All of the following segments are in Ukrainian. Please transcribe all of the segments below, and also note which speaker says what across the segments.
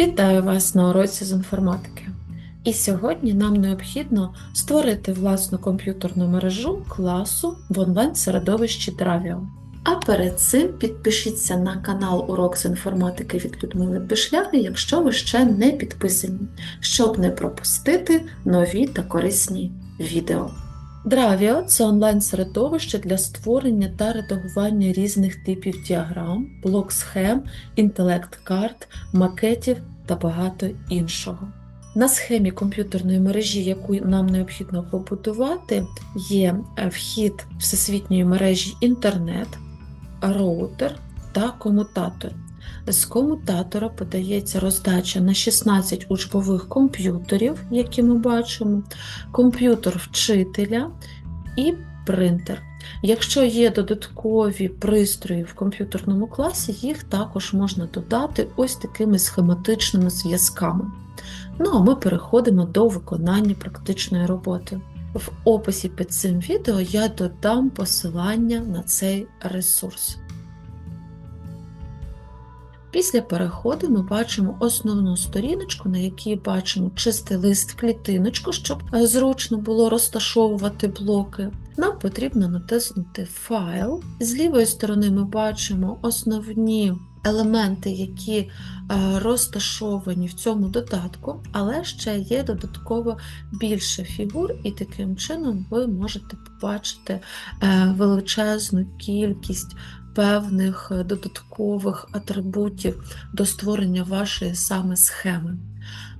Speaker 1: Вітаю вас на уроці з інформатики. І сьогодні нам необхідно створити власну комп'ютерну мережу класу в онлайн-середовищі Dravio. А перед цим підпишіться на канал Урок з інформатики від Людмили Пишляги, якщо ви ще не підписані, щоб не пропустити нові та корисні відео. Dravio – це онлайн-середовище для створення та редагування різних типів діаграм, блок-схем, інтелект-карт, макетів та багато іншого. На схемі комп'ютерної мережі, яку нам необхідно побудувати, є е, вхід всесвітньої мережі інтернет, роутер та комутатор. З комутатора подається роздача на 16 учбових комп'ютерів, які ми бачимо, комп'ютер вчителя і принтер. Якщо є додаткові пристрої в комп'ютерному класі, їх також можна додати ось такими схематичними зв'язками. Ну а ми переходимо до виконання практичної роботи. В описі під цим відео я додам посилання на цей ресурс. Після переходу ми бачимо основну сторіночку, на якій бачимо чистий лист клітиночку, щоб е, зручно було розташовувати блоки. Нам потрібно натиснути Файл. З лівої сторони ми бачимо основні елементи, які е, розташовані в цьому додатку, але ще є додатково більше фігур, і таким чином ви можете побачити е, величезну кількість певних е, додаткових атрибутів до створення вашої саме схеми.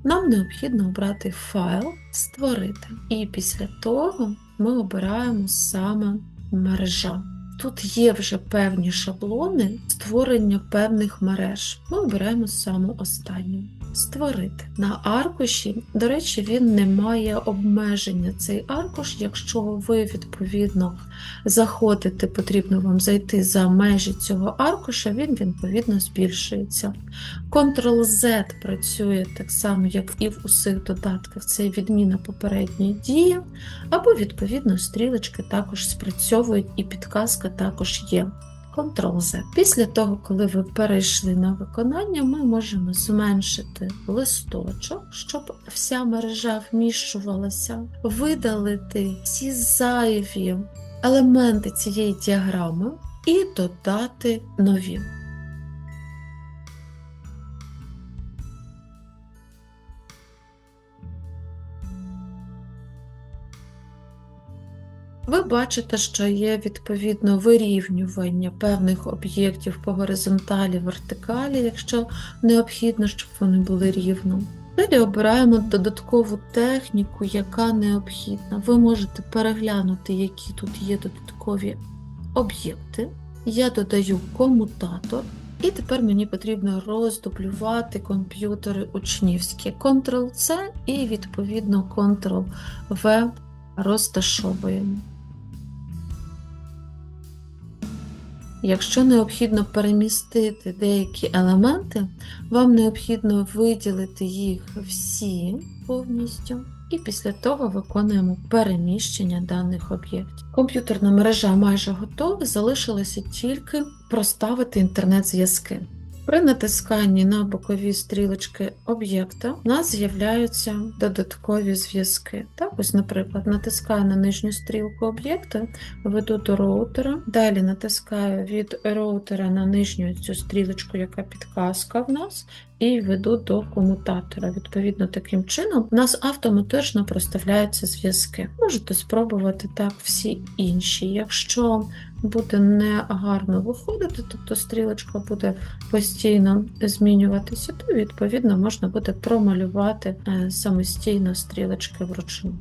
Speaker 1: Нам необхідно обрати файл, створити, і після того ми обираємо саме мережа. Тут є вже певні шаблони створення певних мереж. Ми обираємо саму останню. Створити. На аркуші, до речі, він не має обмеження цей аркуш. Якщо ви відповідно заходите, потрібно вам зайти за межі цього аркуша, він відповідно збільшується. Ctrl-Z працює так само, як і в усіх додатках. Це відміна попередньої дії, або, відповідно, стрілочки також спрацьовують і підказка також є. Ctrl-Z. Після того, коли ви перейшли на виконання, ми можемо зменшити листочок, щоб вся мережа вміщувалася, видалити всі зайві елементи цієї діаграми і додати нові. Ви бачите, що є відповідно вирівнювання певних об'єктів по горизонталі, вертикалі, якщо необхідно, щоб вони були рівно. Далі обираємо додаткову техніку, яка необхідна. Ви можете переглянути, які тут є додаткові об'єкти. Я додаю комутатор. І тепер мені потрібно роздублювати комп'ютери учнівські. Ctrl-C і відповідно Ctrl-V розташовуємо. Якщо необхідно перемістити деякі елементи, вам необхідно виділити їх всі повністю, і після того виконуємо переміщення даних об'єктів. Комп'ютерна мережа майже готова, залишилося тільки проставити інтернет-зв'язки. При натисканні на бокові стрілочки об'єкта у нас з'являються додаткові зв'язки. Так, ось, наприклад, натискаю на нижню стрілку об'єкта, веду до роутера, далі натискаю від роутера на нижню цю стрілочку, яка підказка в нас, і веду до комутатора. Відповідно, таким чином у нас автоматично проставляються зв'язки. Можете спробувати так всі інші. Якщо буде не гарно виходити, тобто стрілочка буде постійно змінюватися, то відповідно можна буде промалювати е, самостійно стрілочки вручну.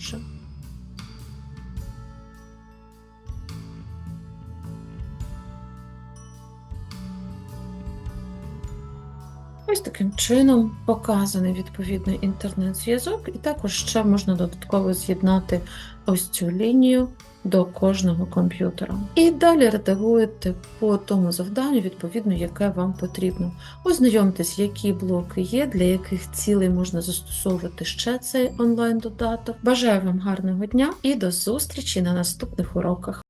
Speaker 1: Ось таким чином показаний відповідний інтернет-зв'язок, і також ще можна додатково з'єднати ось цю лінію до кожного комп'ютера. І далі редагуєте по тому завданню, відповідно, яке вам потрібно. Ознайомтесь, які блоки є, для яких цілей можна застосовувати ще цей онлайн-додаток. Бажаю вам гарного дня і до зустрічі на наступних уроках.